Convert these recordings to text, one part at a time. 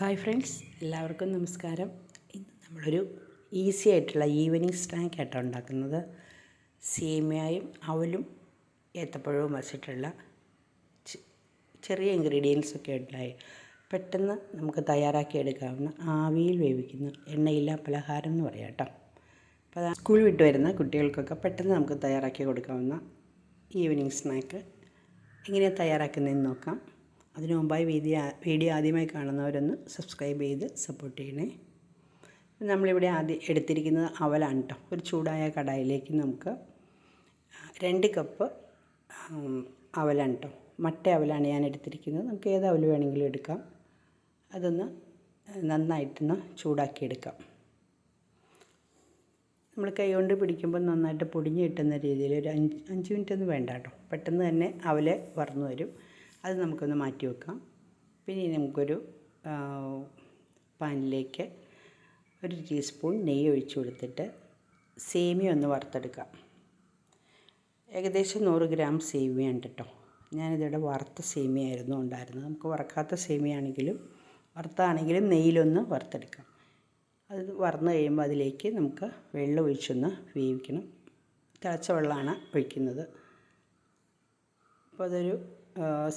Hi friends എല്ലാവർക്കും നമസ്കാരം. ഇന്ന് നമ്മളൊരു ഈസി ആയിട്ടുള്ള ഈവനിങ് സ്നാക്ക് ആയിട്ടാണ് ഉണ്ടാക്കുന്നത്. സേമിയയും അവലും ഏത്തപ്പഴവും വച്ചിട്ടുള്ള ചെറിയ ഇൻഗ്രീഡിയൻസ് ഒക്കെ ഉണ്ടായി. പെട്ടെന്ന് നമുക്ക് തയ്യാറാക്കി എടുക്കാവുന്ന ആവിയിൽ വേവിക്കുന്ന എണ്ണയില്ല പലഹാരം എന്ന് പറയാം കേട്ടോ. അപ്പോൾ സ്കൂൾ വിട്ട് വരുന്ന കുട്ടികൾക്കൊക്കെ പെട്ടെന്ന് നമുക്ക് തയ്യാറാക്കി കൊടുക്കാവുന്ന ഈവനിങ് സ്നാക്ക്. എങ്ങനെയാണ് തയ്യാറാക്കുന്നതെന്ന് നോക്കാം. അതിനു മുമ്പായി വീഡിയോ വീഡിയോ ആദ്യമായി കാണുന്നവരൊന്ന് സബ്സ്ക്രൈബ് ചെയ്ത് സപ്പോർട്ട് ചെയ്യണേ. നമ്മളിവിടെ ആദ്യം എടുത്തിരിക്കുന്നത് അവലാണ് കേട്ടോ ഒരു ചൂടായ കടായിലേക്ക് നമുക്ക് രണ്ട് കപ്പ് അവലാണ് കേട്ടോ മട്ട അവലാണ് ഞാൻ എടുത്തിരിക്കുന്നത്. നമുക്ക് ഏത് അവൽ വേണമെങ്കിലും എടുക്കാം. അതൊന്ന് നന്നായിട്ടൊന്ന് ചൂടാക്കിയെടുക്കാം നമ്മൾ കൈ കൊണ്ട് പിടിക്കുമ്പോൾ നന്നായിട്ട് പൊടിഞ്ഞ് കിട്ടുന്ന രീതിയിൽ ഒരു അഞ്ച് അഞ്ച് മിനിറ്റ് ഒന്നും വേണ്ട കേട്ടോ പെട്ടെന്ന് തന്നെ അവൽ വറന്നു വരും. അത് നമുക്കൊന്ന് മാറ്റി വെക്കാം. പിന്നെ നമുക്കൊരു പാനിലേക്ക് ഒരു ടീസ്പൂൺ നെയ്യ് ഒഴിച്ചു കൊടുത്തിട്ട് സേമിയ ഒന്ന് വറുത്തെടുക്കാം. ഏകദേശം നൂറ് ഗ്രാം സേമിയ ഉണ്ട് കേട്ടോ ഞാനിതിവിടെ വറുത്ത സേമിയ ആയിരുന്നു ഉണ്ടായിരുന്നത്. നമുക്ക് വറക്കാത്ത സേമിയാണെങ്കിലും വറുത്താണെങ്കിലും നെയ്യിലൊന്ന് വറുത്തെടുക്കാം. അത് വറന്ന് കഴിയുമ്പോൾ അതിലേക്ക് നമുക്ക് വെള്ളം ഒഴിച്ചൊന്ന് വേവിക്കണം. തിളച്ച വെള്ളമാണ് ഒഴിക്കുന്നത്. അപ്പോൾ അതൊരു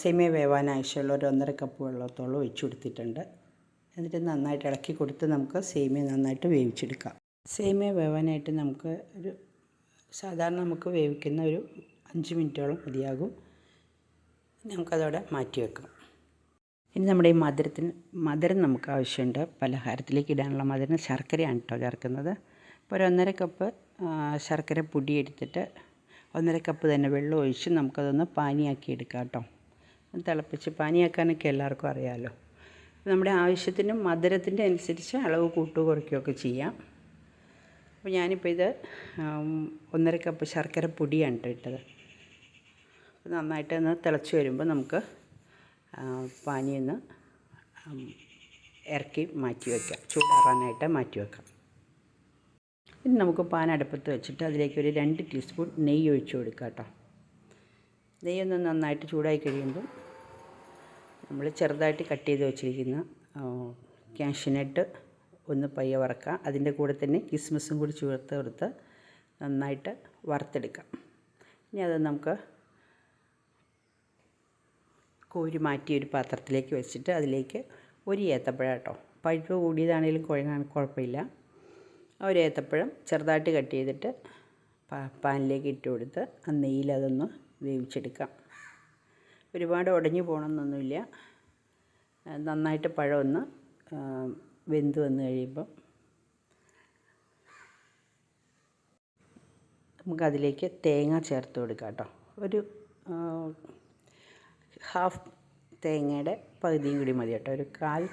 സേമിയ വേവാൻ ആവശ്യമുള്ള ഒരു ഒന്നര കപ്പ് വെള്ളത്തോളം ഒഴിച്ചു കൊടുത്തിട്ടുണ്ട് എന്നിട്ട് നന്നായിട്ട് ഇളക്കി കൊടുത്ത് നമുക്ക് സേമിയ നന്നായിട്ട് വേവിച്ചെടുക്കാം. സേമിയ വേവാനായിട്ട് നമുക്ക് ഒരു സാധാരണ നമുക്ക് വേവിക്കുന്ന ഒരു അഞ്ച് മിനിറ്റോളം മതിയാകും. നമുക്കതവിടെ മാറ്റി വെക്കാം. ഇനി നമ്മുടെ ഈ മധുരത്തിന് മധുരം നമുക്ക് ആവശ്യമുണ്ട്. പലഹാരത്തിലേക്ക് ഇടാനുള്ള മധുരം ശർക്കരയാണ് കേട്ടോ ചേർക്കുന്നത്. അപ്പോൾ ഒരു ഒന്നര കപ്പ് ശർക്കര പൊടി എടുത്തിട്ട് ഒന്നര കപ്പ് തന്നെ വെള്ളം ഒഴിച്ച് നമുക്കതൊന്ന് പാനിയാക്കി എടുക്കാം കേട്ടോ ഒന്ന് തിളപ്പിച്ച് പാനിയാക്കാനൊക്കെ എല്ലാവർക്കും അറിയാമല്ലോ നമ്മുടെ ആവശ്യത്തിന് മധുരത്തിന്റെ അനുസരിച്ച് അളവ് കൂട്ടുകയോ കുറയ്ക്കുകയൊക്കെ ചെയ്യാം. അപ്പോൾ ഞാനിപ്പോൾ ഇത് ഒന്നര കപ്പ് ശർക്കര പൊടിയാണ് കേട്ടോ ഇട്ടത്. നന്നായിട്ട് ഒന്ന് തിളച്ച് വരുമ്പോൾ നമുക്ക് പാനി ഉം, ഇറക്കി മാറ്റി വയ്ക്കാം. ചൂടാറാനായിട്ട് മാറ്റി വെക്കാം ഇനി നമുക്ക് പാൻ അടുപ്പത്ത് വെച്ചിട്ട് അതിലേക്ക് ഒരു രണ്ട് ടീസ്പൂൺ നെയ്യ് ഒഴിച്ച് കൊടുക്കുക കേട്ടോ. നെയ്യൊന്ന് നന്നായിട്ട് ചൂടായി കഴിയുമ്പോൾ നമ്മൾ ചെറുതായിട്ട് കട്ട് ചെയ്ത് വെച്ചിരിക്കുന്ന ക്യാഷ്യനട്ട് ഒന്ന് പയ്യെ വറക്കാം. അതിന്റെ കൂടെ തന്നെ കിസ്മിസും കൂടി ചേർത്ത് കൊടുത്ത് നന്നായിട്ട് വറുത്തെടുക്കാം. ഇനി അത് നമുക്ക് കോരി മാറ്റി ഒരു പാത്രത്തിലേക്ക് വെച്ചിട്ട് അതിലേക്ക് ഒരു ഏത്തപ്പഴം കേട്ടോ. പഴുപ്പ് കൂടിയതാണെങ്കിലും കുഴങ്ങാൻ കുഴപ്പമില്ല. ആ ഒരു ഏത്തപ്പഴം ചെറുതായിട്ട് കട്ട് ചെയ്തിട്ട് പാനിലേക്ക് ഇട്ട് കൊടുത്ത് ആ നെയ്യിൽ അതൊന്ന് വേവിച്ചെടുക്കാം. ഒരുപാട് ഉടഞ്ഞു പോകണമെന്നൊന്നുമില്ല. നന്നായിട്ട് പഴം ഒന്ന് ആ, വെന്ത് വന്ന് കഴിയുമ്പം നമുക്കതിലേക്ക് തേങ്ങ ചേർത്ത് കൊടുക്കാം കേട്ടോ. ഒരു ഹാഫ് തേങ്ങയുടെ പകുതിയും കൂടി മതി കേട്ടോ. ഒരു കാൽ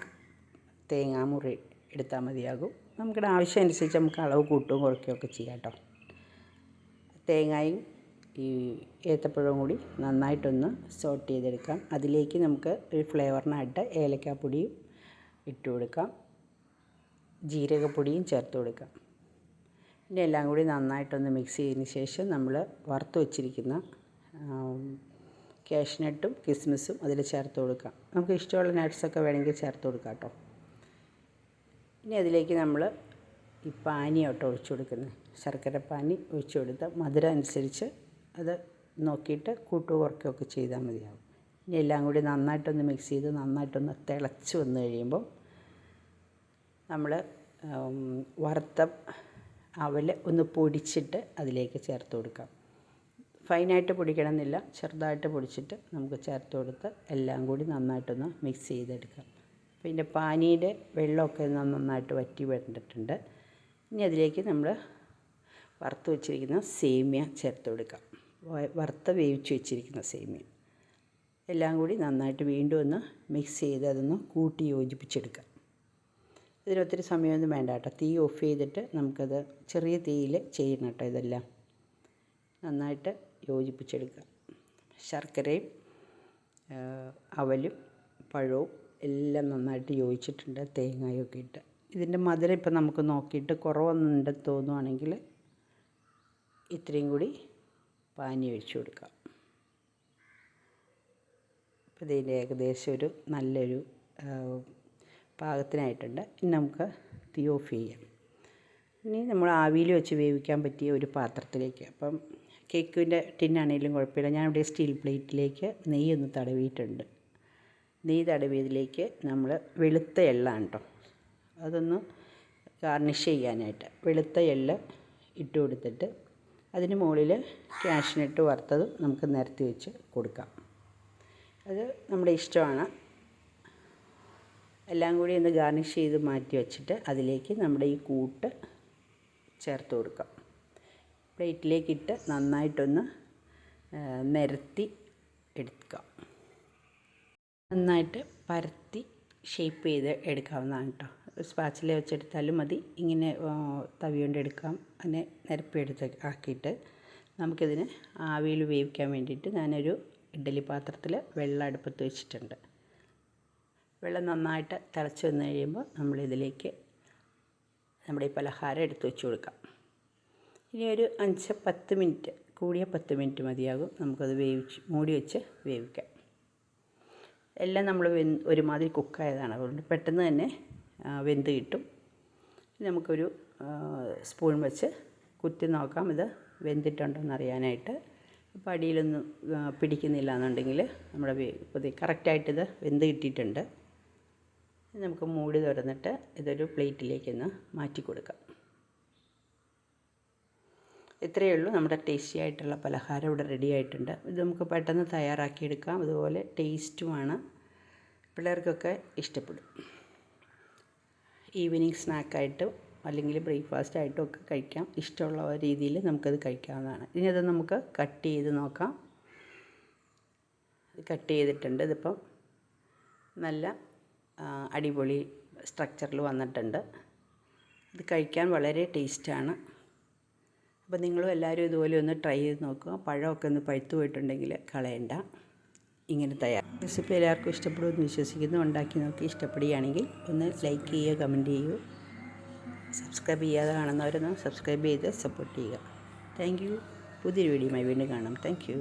തേങ്ങാമുറി എടുത്താൽ മതിയാകും. നമുക്കിടെ ആവശ്യം അനുസരിച്ച് നമുക്ക് അളവ് കൂട്ടുകയും കുറയ്ക്കുകയൊക്കെ ചെയ്യാം കേട്ടോ. തേങ്ങയും ഈ ഏത്തപ്പഴവും കൂടി നന്നായിട്ടൊന്ന് സോട്ട് ചെയ്തെടുക്കാം. അതിലേക്ക് നമുക്ക് ഒരു ഫ്ലേവറിനായിട്ട് ഏലക്കാപ്പൊടിയും ഇട്ട് കൊടുക്കാം. ജീരകപ്പൊടിയും ചേർത്ത് കൊടുക്കാം. പിന്നെ എല്ലാം കൂടി നന്നായിട്ടൊന്ന് മിക്സ് ചെയ്തതിന് ശേഷം നമ്മൾ വറുത്ത് വച്ചിരിക്കുന്ന കാഷ്നട്ടും കിസ്മിസും അതിൽ ചേർത്ത് കൊടുക്കാം. നമുക്ക് ഇഷ്ടമുള്ള നട്ട്സൊക്കെ വേണമെങ്കിൽ ചേർത്ത് കൊടുക്കാം കേട്ടോ. ഇനി അതിലേക്ക് നമ്മൾ ഈ പാനിയോട്ട് ഒഴിച്ചു കൊടുക്കുന്നത് ശർക്കര പാനി ഒഴിച്ചു കൊടുത്ത് മധുരം അനുസരിച്ച് അത് നോക്കിയിട്ട് കൂട്ടു കുറയ്ക്കുകയൊക്കെ ചെയ്താൽ മതിയാവും. ഇനി എല്ലാം കൂടി നന്നായിട്ടൊന്ന് മിക്സ് ചെയ്ത് നന്നായിട്ടൊന്ന് തിളച്ച് വന്ന് കഴിയുമ്പം നമ്മൾ വറുത്ത അവൽ ഒന്ന് പൊടിച്ചിട്ട് അതിലേക്ക് ചേർത്ത് കൊടുക്കാം. ഫൈനായിട്ട് പൊടിക്കണമെന്നില്ല ചെറുതായിട്ട് പൊടിച്ചിട്ട് നമുക്ക് ചേർത്ത് കൊടുത്ത് എല്ലാം കൂടി നന്നായിട്ടൊന്ന് മിക്സ് ചെയ്തെടുക്കാം. പിന്നെ പാനിയുടെ വെള്ളമൊക്കെ നന്നായിട്ട് വറ്റി വന്നിട്ടുണ്ട്. ഇനി അതിലേക്ക് നമ്മൾ വറുത്ത് വെച്ചിരിക്കുന്ന സേമിയ ചേർത്ത് കൊടുക്കാം. വറുത്ത വേവിച്ച് വെച്ചിരിക്കുന്ന സേമിയ. എല്ലാം കൂടി നന്നായിട്ട് വീണ്ടും ഒന്ന് മിക്സ് ചെയ്ത് അതൊന്ന് കൂട്ടി യോജിപ്പിച്ചെടുക്കാം. ഇതിന് ഒത്തിരി സമയമൊന്നും വേണ്ട കേട്ടോ. തീ ഓഫ് ചെയ്തിട്ട് നമുക്കത് ചെറിയ തീയിൽ ചെയ്യണം കേട്ടോ ഇതെല്ലാം. നന്നായിട്ട് യോജിപ്പിച്ചെടുക്കുക ശർക്കരയും അവലും പഴവും എല്ലാം നന്നായിട്ട് യോജിച്ചിട്ടുണ്ട് തേങ്ങയൊക്കെ ഇട്ട്. ഇതിന്റെ മധുരം ഇപ്പം നമുക്ക് നോക്കിയിട്ട് കുറവൊന്നുണ്ടെന്ന് തോന്നുവാണെങ്കിൽ ഇത്രയും കൂടി പാനി ഒഴിച്ചു കൊടുക്കാം. അപ്പോൾ ഇതിന്റെ ഏകദേശം ഒരു നല്ലൊരു പാകത്തിനായിട്ടുണ്ട്. ഇനി നമുക്ക് തീ ഓഫ് ചെയ്യാം. ഇനി നമ്മൾ ആവിയിൽ വെച്ച് വേവിക്കാൻ പറ്റിയ ഒരു പാത്രത്തിലേക്ക് അപ്പം കേക്കിന്റെ ടിന്നാണെങ്കിലും കുഴപ്പമില്ല. ഞാനിവിടെ സ്റ്റീൽ പ്ലേറ്റിലേക്ക് നെയ്യൊന്ന് തടവിയിട്ടുണ്ട്. നെയ്യ് തടവിയതിലേക്ക് നമ്മൾ വെളുത്ത എള്ളാണ് കേട്ടോ അതൊന്ന് ഗാർണിഷ് ചെയ്യാനായിട്ട്. വെളുത്ത എള്ള് ഇട്ട് കൊടുത്തിട്ട് അതിന് മുകളിൽ ക്യാഷിനിട്ട് വറുത്തത് നമുക്ക് നിരത്തി വെച്ച് കൊടുക്കാം. അത് നമ്മുടെ ഇഷ്ടമാണ്. എല്ലാം കൂടി ഒന്ന് ഗാർണിഷ് ചെയ്ത് മാറ്റി വെച്ചിട്ട് അതിലേക്ക് നമ്മുടെ ഈ കൂട്ട് ചേർത്ത് കൊടുക്കാം. പ്ലേറ്റിലേക്കിട്ട് നന്നായിട്ടൊന്ന് നിരത്തി എടുക്കാം. നന്നായിട്ട് പരത്തി ഷേപ്പ് ചെയ്ത് എടുക്കാവുന്നതാണ് കേട്ടോ സ്പാച്ചില വെച്ചെടുത്താലും മതി. ഇങ്ങനെ തവി കൊണ്ട് എടുക്കാം. അതിനെ നിരപ്പിയെടുത്ത് ആക്കിയിട്ട് നമുക്കിതിനെ ആവിയിൽ വേവിക്കാൻ വേണ്ടിയിട്ട് ഞാനൊരു ഇഡ്ഡലി പാത്രത്തിൽ വെള്ളം അടുപ്പത്ത് വെച്ചിട്ടുണ്ട്. വെള്ളം നന്നായിട്ട് തിളച്ച് വന്നു കഴിയുമ്പോൾ നമ്മളിതിലേക്ക് നമ്മുടെ ഈ പലഹാരം എടുത്ത് വെച്ച് കൊടുക്കാം. ഇനി ഒരു അഞ്ച് പത്ത് മിനിറ്റ് കൂടിയ പത്ത് മിനിറ്റ് മതിയാകും. നമുക്കത് വേവിച്ച് മൂടി വെച്ച് വേവിക്കാം. എല്ലാം നമ്മൾ വെന്ത് ഒരുമാതിരി കുക്കായതാണ്. അതുകൊണ്ട് പെട്ടെന്ന് തന്നെ വെന്ത് കിട്ടും. നമുക്കൊരു സ്പൂൺ വെച്ച് കുത്തി നോക്കാം. ഇത് വെന്തിട്ടുണ്ടോയെന്ന് അറിയാനായിട്ട് അപ്പോൾ അടിയിലൊന്നും പിടിക്കുന്നില്ല എന്നുണ്ടെങ്കിൽ നമ്മുടെ പുതിയ കറക്റ്റായിട്ടിത് വെന്ത് കിട്ടിയിട്ടുണ്ട്. നമുക്ക് മൂടി തുറന്നിട്ട് ഇതൊരു പ്ലേറ്റിലേക്കൊന്ന് മാറ്റി കൊടുക്കാം. ഇത്രയേ ഉള്ളൂ. നമ്മുടെ ടേസ്റ്റി ആയിട്ടുള്ള പലഹാരം ഇവിടെ റെഡി ആയിട്ടുണ്ട്. ഇത് നമുക്ക് പെട്ടെന്ന് തയ്യാറാക്കിയെടുക്കാം. അതുപോലെ ടേസ്റ്റുമാണ് പിള്ളേർക്കൊക്കെ ഇഷ്ടപ്പെടും. ഈവനിങ് സ്നാക്കായിട്ടും അല്ലെങ്കിൽ ബ്രേക്ക്ഫാസ്റ്റ് ആയിട്ടും ഒക്കെ കഴിക്കാം. ഇഷ്ടമുള്ള രീതിയിൽ നമുക്കത് കഴിക്കാവുന്നതാണ്. ഇനി അത് നമുക്ക് കട്ട് ചെയ്ത് നോക്കാം. കട്ട് ചെയ്തിട്ടുണ്ട്. ഇതിപ്പം നല്ല അടിപൊളി സ്ട്രക്ചറിൽ വന്നിട്ടുണ്ട്. ഇത് കഴിക്കാൻ വളരെ ടേസ്റ്റാണ് അപ്പോൾ നിങ്ങളും എല്ലാവരും ഇതുപോലെ ഒന്ന് ട്രൈ ചെയ്ത് നോക്കുക. പഴമൊക്കെ ഒന്ന് പഴുത്തു പോയിട്ടുണ്ടെങ്കിൽ കളയണ്ട. ഇങ്ങനെ തയ്യാർ റെസിപ്പി എല്ലാവർക്കും ഇഷ്ടപ്പെടുമെന്ന് വിശ്വസിക്കുന്നു. ഉണ്ടാക്കി നോക്കി ഇഷ്ടപ്പെടുകയാണെങ്കിൽ ഒന്ന് ലൈക്ക് ചെയ്യുക കമന്റ് ചെയ്യുക. സബ്സ്ക്രൈബ് ചെയ്യാതെ കാണുന്നവരൊന്ന് സബ്സ്ക്രൈബ് ചെയ്ത് സപ്പോർട്ട് ചെയ്യുക. Thank you. പുതിയൊരു വീഡിയോയുമായി വീണ്ടും കാണാം. Thank you.